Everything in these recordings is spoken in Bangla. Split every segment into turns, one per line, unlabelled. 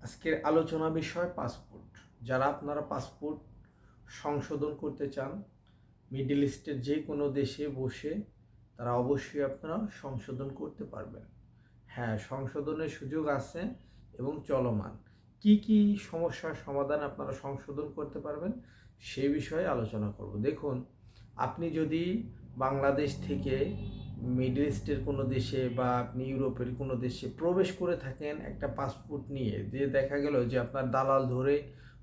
আজকের আলোচনা বিষয় পাসপোর্ট। যারা আপনারা পাসপোর্ট সংশোধন করতে চান, মিডল ইস্টের যে কোনো দেশে বসে তারা অবশ্যই আপনারা সংশোধন করতে পারবেন। হ্যাঁ সংশোধনের সুযোগ আছে এবং চলমান। কি কি সমস্যার সমাধান আপনারা সংশোধন করতে পারবেন সেই বিষয়ে আলোচনা করব। দেখুন, আপনি যদি বাংলাদেশ থেকে মিডল ইস্টের কোনো দেশে বা আপনি ইউরোপের কোনো দেশে প্রবেশ করে থাকেন একটা পাসপোর্ট নিয়ে, যে দেখা গেল যে আপনার দালাল ধরে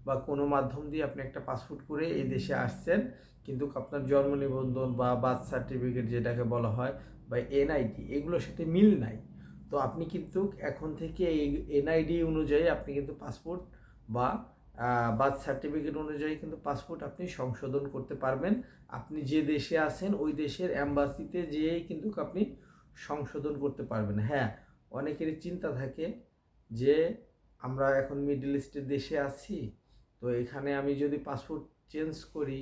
বা কোনো মাধ্যম দিয়ে আপনি একটা পাসপোর্ট করে এই দেশে আসছেন, কিন্তু আপনার জন্ম নিবন্ধন বা বার্থ সার্টিফিকেট যেটাকে বলা হয় বা এনআইডি এগুলোর সাথে মিল নাই। তো আপনি কিন্তু এখন থেকে এই এনআইডি অনুযায়ী আপনি কিন্তু পাসপোর্ট বা বার্থ সার্টিফিকেট অনুযায়ী কিন্তু পাসপোর্ট আপনি সংশোধন করতে পারবেন। আপনি যে দেশে আছেন, ওই দেশের অ্যাম্বাসিতে যেয়েই কিন্তু আপনি সংশোধন করতে পারবেন। হ্যাঁ অনেকেরই চিন্তা থাকে যে আমরা এখন মিডল ইস্টের দেশে আছি, তো এখানে আমি যদি পাসপোর্ট চেঞ্জ করি,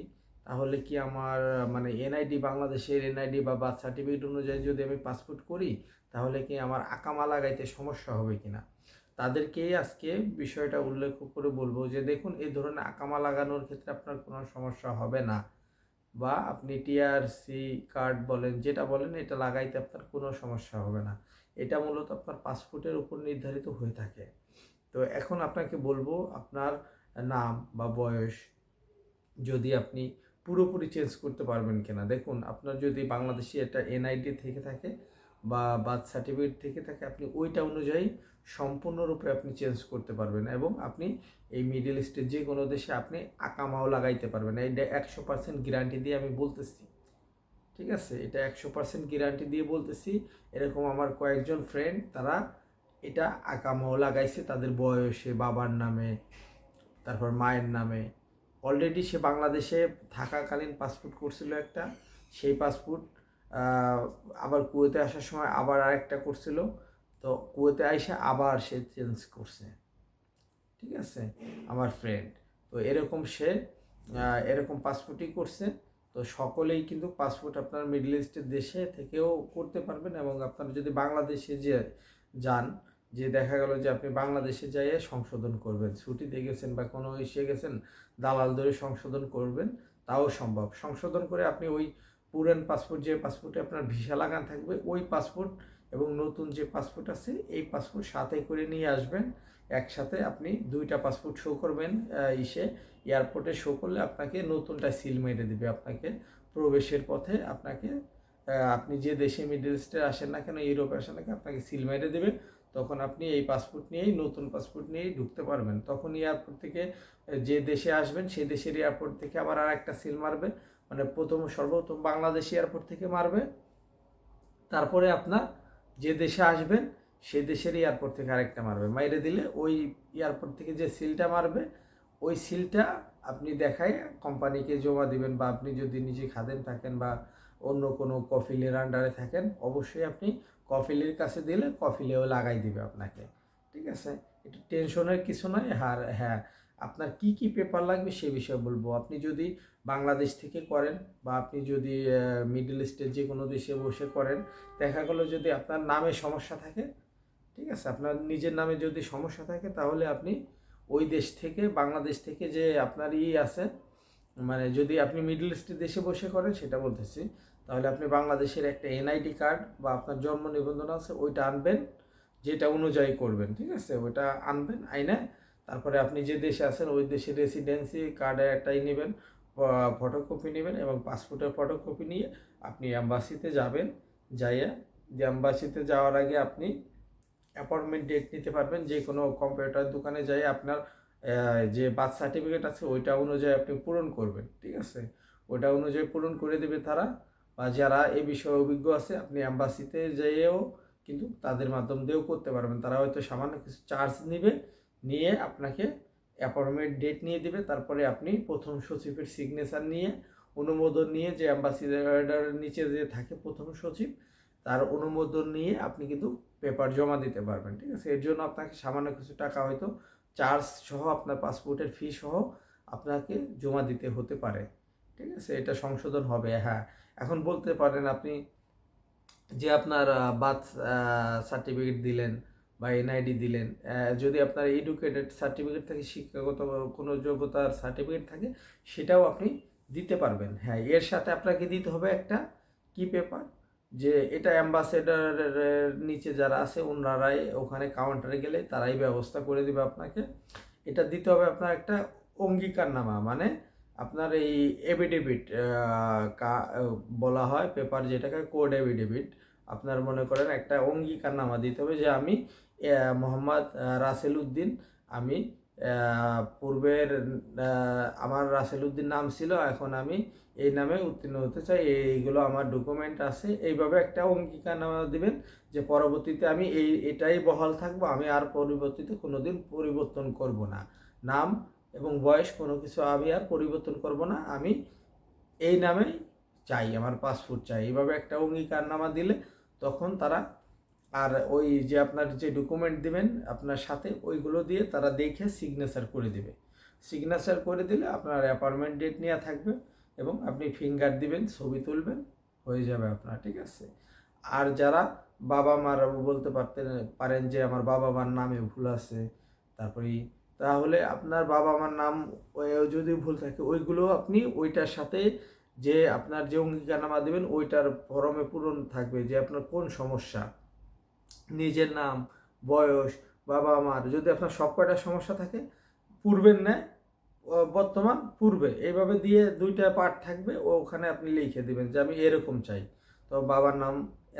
তাহলে কি আমার মানে এনআইডি বাংলাদেশের এনআইডি বা বার্থ সার্টিফিকেট অনুযায়ী যদি আমি পাসপোর্ট করি, তাহলে কি আমার আকামা লাগাইতে সমস্যা হবে কিনা? তাদেরকেই আজকে বিষয়টা উল্লেখ করে বলব যে দেখুন, এই ধরনের আকামা লাগানোর ক্ষেত্রে আপনার কোনো সমস্যা হবে না। বা আপনি টিআরসি কার্ড বলেন, যেটা বলেন, এটা লাগাইতে আপনার কোনো সমস্যা হবে না। এটা মূলত আপনার পাসপোর্টের উপর নির্ধারিত হয়ে থাকে। তো এখন আপনাকে বলব, আপনার নাম বা বয়স যদি আপনি পুরোপুরি চেঞ্জ করতে পারবেন কিনা। দেখুন, আপনার যদি বাংলাদেশি একটা এনআইডি থেকে থাকে বা বার্থ সার্টিফিকেট থেকে থাকে আপনি ওইটা অনুযায়ী সম্পূর্ণরূপে আপনি চেঞ্জ করতে পারবেন এবং আপনি এই মিডল ইস্টের যে কোনো দেশে আপনি আকামাও লাগাইতে পারবেন। এটা একশো পার্সেন্ট গ্যারান্টি দিয়ে আমি বলতেছি। ঠিক আছে? এটা একশো পার্সেন্ট গ্যারান্টি দিয়ে বলতেছি। এরকম আমার কয়েকজন ফ্রেন্ড তারা এটা আকামাও লাগাইছে তাদের বয়সে, বাবার নামে, তারপর মায়ের নামে। অলরেডি সে বাংলাদেশে থাকাকালীন পাসপোর্ট করছিল একটা। সেই পাসপোর্ট আবার কুয়েতে আসার সময় আবার আরেকটা করছিল তো কুয়েতে আইসে আবার সে চেঞ্জ করছে। ঠিক আছে? আমার ফ্রেন্ড তো এরকম সে এরকম পাসপোর্টই করছে। তো সকলেই কিন্তু পাসপোর্ট আপনার মিডল ইস্টের দেশে থেকেও করতে পারবেন এবং আপনারা যদি বাংলাদেশে যে যান, যে দেখা গেল যে আপনি বাংলাদেশে যাইয়ে সংশোধন করবেন। ছুটিতে গেছেন বা কোনো ইসে গেছেন, দালাল ধরে সংশোধন করবেন, তাও সম্ভব। সংশোধন করে আপনি ওই পুরান পাসপোর্ট যে পাসপোর্টে আপনার ভিসা লাগান থাকবে, ওই পাসপোর্ট এবং নতুন যে পাসপোর্ট আছে, এই পাসপোর্ট সাথে করে নিয়ে আসবেন। একসাথে আপনি দুইটা পাসপোর্ট শো করবেন ইসে এয়ারপোর্টে শো করলে আপনাকে নতুনটা সিল মেরে দেবে। আপনাকে প্রবেশের পথে আপনাকে আপনি যে দেশে মিডল ইস্টে আসেন না কেন ইউরোপে আসেন না কেন, আপনাকে সিল মেরে দেবে। তখন আপনি এই পাসপোর্ট নিয়েই, নতুন পাসপোর্ট নিয়েই ঢুকতে পারবেন। তখন এয়ারপোর্ট থেকে যে দেশে আসবেন, সেই দেশের এয়ারপোর্ট থেকে আবার আর একটা সিল মারবে। মানে প্রথম সর্বপ্রথম বাংলাদেশ এয়ারপোর্ট থেকে মারবে। তারপরে আপনার যে দেশে আসবেন, সে দেশের এয়ারপোর্ট থেকে আরেকটা মারবে। মাইরে দিলে ওই এয়ারপোর্ট থেকে যে সিলটা মারবে, ওই সিলটা আপনি দেখায় কোম্পানিকে জমা দিবেন বা আপনি যদি নিজে খাদেন থাকেন বা অন্য কোনো কফিলের আন্ডারে থাকেন, অবশ্যই আপনি কফিলের কাছে দিলে কফিলেও লাগাই দিবে আপনাকে। ঠিক আছে? একটু টেনশনের কিছু নয় আর হ্যাঁ আপনার কি কি পেপার লাগবে সে বিষয়ে বলব। আপনি যদি বাংলাদেশ থেকে করেন বা আপনি যদি মিডল ইস্টের যে কোনো দেশে বসে করেন, দেখা গেলো যদি আপনার নামে সমস্যা থাকে, ঠিক আছে, আপনার নিজের নামে যদি সমস্যা থাকে, তাহলে আপনি ওই দেশ থেকে, বাংলাদেশ থেকে যে আপনার ই আছে মানে যদি আপনি মিডল ইস্টের দেশে বসে করেন, সেটা বলতেছি, তাহলে আপনি বাংলাদেশের একটা এনআইডি কার্ড বা আপনার জন্ম নিবন্ধন আছে, ওইটা আনবেন, যেটা অনুযায়ী করবেন, ঠিক আছে, ওইটা আনবেন, আইনে তারপরে আপনি যে দেশে আছেন, ওই দেশের রেসিডেন্সি কার্ডের একটাই নেবেন ফটোকপি নেবেন এবং পাসপোর্টের ফটোকপি নিয়ে আপনি অ্যাম্বাসিতে যাবেন, যাইয়া যে অ্যাম্বাসিতে যাওয়ার আগে আপনি অ্যাপয়েন্টমেন্ট ডেট নিতে পারবেন, যে কোনো কম্পিউটার দোকানে যাই আপনার যে বার্থ সার্টিফিকেট আছে, ওইটা অনুযায়ী আপনি পূরণ করবেন, ঠিক আছে? ওইটা অনুযায়ী পূরণ করে দেবে তারা, বা যারা এ বিষয়ে অভিজ্ঞ আছে, আপনি অ্যাম্বাসিতে যেয়েও কিন্তু তাদের মাধ্যম দিয়েও করতে পারবেন। তারা হয়তো সামান্য কিছু চার্জ নেবে নিয়ে আপনাকে অ্যাপয়েন্টমেন্ট ডেট নিয়ে দেবে, তারপরে আপনি প্রথম সচিবের সিগনেচার নিয়ে, অনুমোদন নিয়ে যে অ্যাম্বাসিডারের নিচে যে থাকে প্রথম সচিব, তার অনুমোদন নিয়ে আপনি কিন্তু পেপার জমা দিতে পারবেন, ঠিক আছে? এর জন্য আপনাকে সামান্য কিছু টাকা হয়তো চার্জ সহ, আপনার পাসপোর্টের ফি সহ আপনাকে জমা দিতে হতে পারে, ঠিক আছে? এটা সংশোধন হবে হ্যাঁ। এখন বলতে পারেন আপনি যে আপনার বার্থ সার্টিফিকেট দিলেন বা এনআইডি দিলেন যদি আপনার এডুকেটেড সার্টিফিকেট থাকে, শিক্ষাগত কোনো যোগ্যতার সার্টিফিকেট থাকে, সেটাও আপনি দিতে পারবেন। হ্যাঁ এর সাথে আপনাকে দিতে হবে একটা কি পেপার যে এটা অ্যাম্বাসেডারের নিচে যারা আছে ওনারাই ওখানে কাউন্টারে গেলে তারাই ব্যবস্থা করে দেবে আপনাকে। এটা দিতে হবে আপনার একটা অঙ্গীকারনামা মানে আপনার এই এভিডেভিট বলা হয় পেপার যেটাকে কোড এভিডেভিট আপনার মনে করেন একটা অঙ্গীকারনামা দিতে হবে যে আমি মোহাম্মদ রাসেল উদ্দিন আমি পূর্বের আমার রাসেল উদ্দিন নাম ছিল, এখন আমি এই নামে উত্তীর্ণ হতে চাই এইগুলো আমার ডকুমেন্ট আছে। এইভাবে একটা অঙ্গীকারনামা দিবেন যে পরবর্তীতে আমি এই, এটাই বহাল থাকব, আমি আর পরবর্তীতে কোনোদিন পরিবর্তন করব না। নাম এবং বয়স কোনো কিছু আমি আর পরিবর্তন করব না, আমি এই নামেই চাই, আমার পাসপোর্ট চাই। এইভাবে একটা অঙ্গীকারনামা দিলে তখন তারা আর ওই যে আপনার যে ডকুমেন্ট দিবেন, আপনার সাথে ওইগুলো দিয়ে তারা দেখে সিগনেচার করে দিবে। সিগনেচার করে দিলে আপনার অ্যাপয়েন্টমেন্ট ডেট নেওয়া থাকবে এবং আপনি ফিঙ্গার দিবেন, ছবি তুলবেন, হয়ে যাবে আপনার, ঠিক আছে? আর যারা বাবা মার বলতে পারতেন, পারেন যে আমার বাবা মার নামে ভুল আছে, তারপরে তাহলে আপনার বাবা মার নাম যদি ভুল থাকে, ওইগুলো আপনি ওইটার সাথে যে আপনার যে অঙ্গীকারনামা দেবেন, ওইটার ফরমে পূরণ থাকবে যে আপনার কোন সমস্যা। নিজের নাম, বয়স, বাবা মার, যদি আপনার সব কয়টা সমস্যা থাকে, পূর্বের ন্যায় বর্তমান, পূর্বে। এইভাবে দিয়ে দুইটা পার্ট থাকবে, ওখানে আপনি লিখে দেবেন যে আমি এরকম চাই। তো বাবার নাম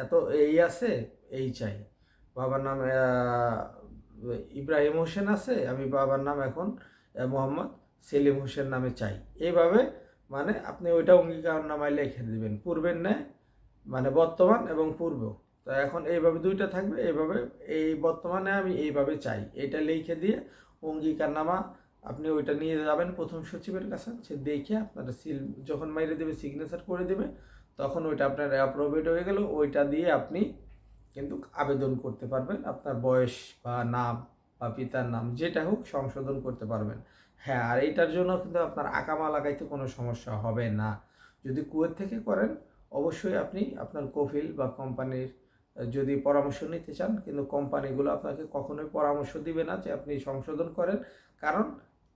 এত, এই আছে, এই চাই। বাবার নাম ইব্রাহিম হোসেন আছে, আমি বাবার নাম এখন মোহাম্মদ সেলিম হোসেন নামে চাই। এইভাবে মানে আপনি ওইটা অঙ্গীকারনামায় লিখে দিবেন। পূর্বের ন্যায় মানে বর্তমান এবং পূর্ব। তো এখন এইভাবে দুইটা থাকবে, এইভাবে এই বর্তমানে আমি এইভাবে চাই। এটা লিখে দিয়ে অঙ্গীকারনামা আপনি ওইটা নিয়ে যাবেন প্রথম সচিবের কাছে, সে দেখে আপনার সিল যখন মাইরে দেবে সিগনেচার করে দেবে, তখন ওইটা আপনার অ্যাপ্রোভেড হয়ে গেল। ওইটা দিয়ে আপনি কিন্তু আবেদন করতে পারবেন। আপনার বয়স বা নাম বা পিতার নাম, যেটা হোক সংশোধন করতে পারবেন। হ্যাঁ আর এইটার জন্য কিন্তু আপনার আকামা লাগাইতে কোনো সমস্যা হবে না। যদি কুয়েত থেকে করেন, অবশ্যই আপনি আপনার কফিল বা কোম্পানির যদি পরামর্শ নিতে চান, কিন্তু কোম্পানিগুলো আপনাকে কখনোই পরামর্শ দিবে না যে আপনি সংশোধন করেন। কারণ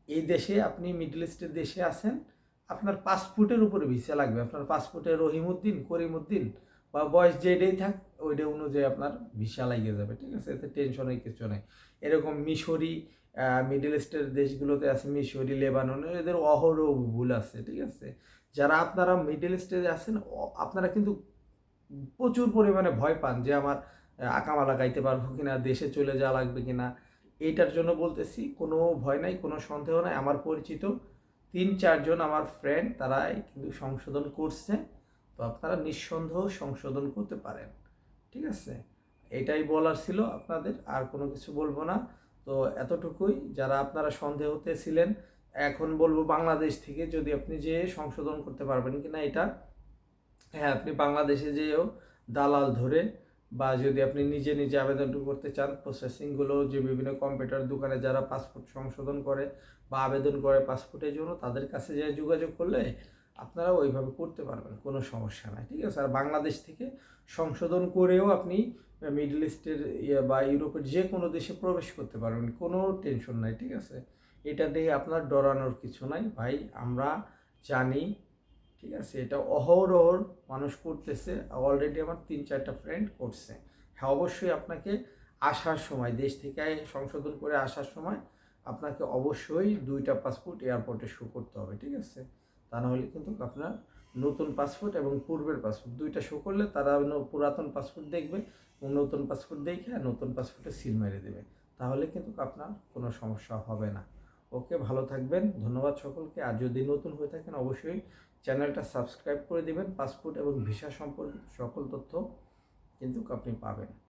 এই দেশে আপনি মিডল ইস্টের দেশে আছেন, আপনার পাসপোর্টের উপরে ভিসা লাগবে। আপনার পাসপোর্টে রহিমউদ্দিন, করিমউদ্দিন বা বয়স যেটাই থাক ওইটা অনুযায়ী আপনার ভিসা লাগিয়ে যাবে, ঠিক আছে? এতে টেনশনের কিছু নেই। এরকম মিশরি মিডল ইস্টের দেশগুলোতে আছে মিশরি, লেবানন, এদের অহরহ ভুল আছে, ঠিক আছে? যারা আপনারা মিডল ইস্টে আছেন আপনারা কিন্তু প্রচুর পরিমাণে ভয় পান যে আমার আকামা লাগাইতে পারব কিনা, দেশে চলে যাওয়া লাগবে কিনা। এইটার জন্য বলতেছি, কোনো ভয় নাই, কোনো সন্দেহ নাই। আমার পরিচিত তিন, চারজন আমার ফ্রেন্ড তারাই কিন্তু সংশোধন করছে। তো আপনারা নিঃসন্দেহ সংশোধন করতে পারেন। ঠিক আছে? এটাই বলার ছিল আপনাদের, আর কোনো কিছু বলব না। তো এতটুকুই, যারা আপনারা সন্দেহতে ছিলেন, এখন বলব বাংলাদেশ থেকে, যদি আপনি যে সংশোধন করতে পারবেন কিনা এটা। হ্যাঁ আপনি বাংলাদেশে যেও দালাল ধরে, বা যদি আপনি নিজে নিজে আবেদনটা করতে চান প্রসেসিংগুলো যে বিভিন্ন কম্পিউটার দোকানে যারা পাসপোর্ট সংশোধন করে, বা আবেদন করে পাসপোর্টের জন্য, তাদের কাছে যে যোগাযোগ করলে আপনারা ওইভাবে করতে পারবেন, কোনো সমস্যা নাই, ঠিক আছে? আর বাংলাদেশ থেকে সংশোধন করেও আপনি মিডল ইস্টের ইয়ে বা ইউরোপের যে কোনো দেশে প্রবেশ করতে পারবেন, কোনো টেনশন নাই, ঠিক আছে? এটা দিয়ে আপনার ডরানোর কিছু নাই, ভাই, আমরা জানি, ঠিক আছে? এটা অহরহর মানুষ করতেছে অলরেডি আমার তিন চারটা ফ্রেন্ড করছে। হ্যাঁ অবশ্যই আপনাকে আসার সময়, দেশ থেকে সংশোধন করে আসার সময় আপনাকে অবশ্যই দুইটা পাসপোর্ট এয়ারপোর্টে শো করতে হবে, ঠিক আছে? তা নাহলে কিন্তু আপনার নতুন পাসপোর্ট এবং পূর্বের পাসপোর্ট দুইটা শো করলে তারা পুরাতন পাসপোর্ট দেখবে এবং নতুন পাসপোর্ট দেখে নতুন পাসপোর্টে সিল মেরে দেবে। তাহলে কিন্তু আপনার কোনো সমস্যা হবে না। ওকে, ভালো থাকবেন। ধন্যবাদ সকলকে। আর যদি নতুন হয়ে থাকেন, অবশ্যই চ্যানেলটা সাবস্ক্রাইব করে দিবেন। পাসপোর্ট এবং ভিসা সম্পর্কিত সকল তথ্য কিন্তু আপনি পাবেন।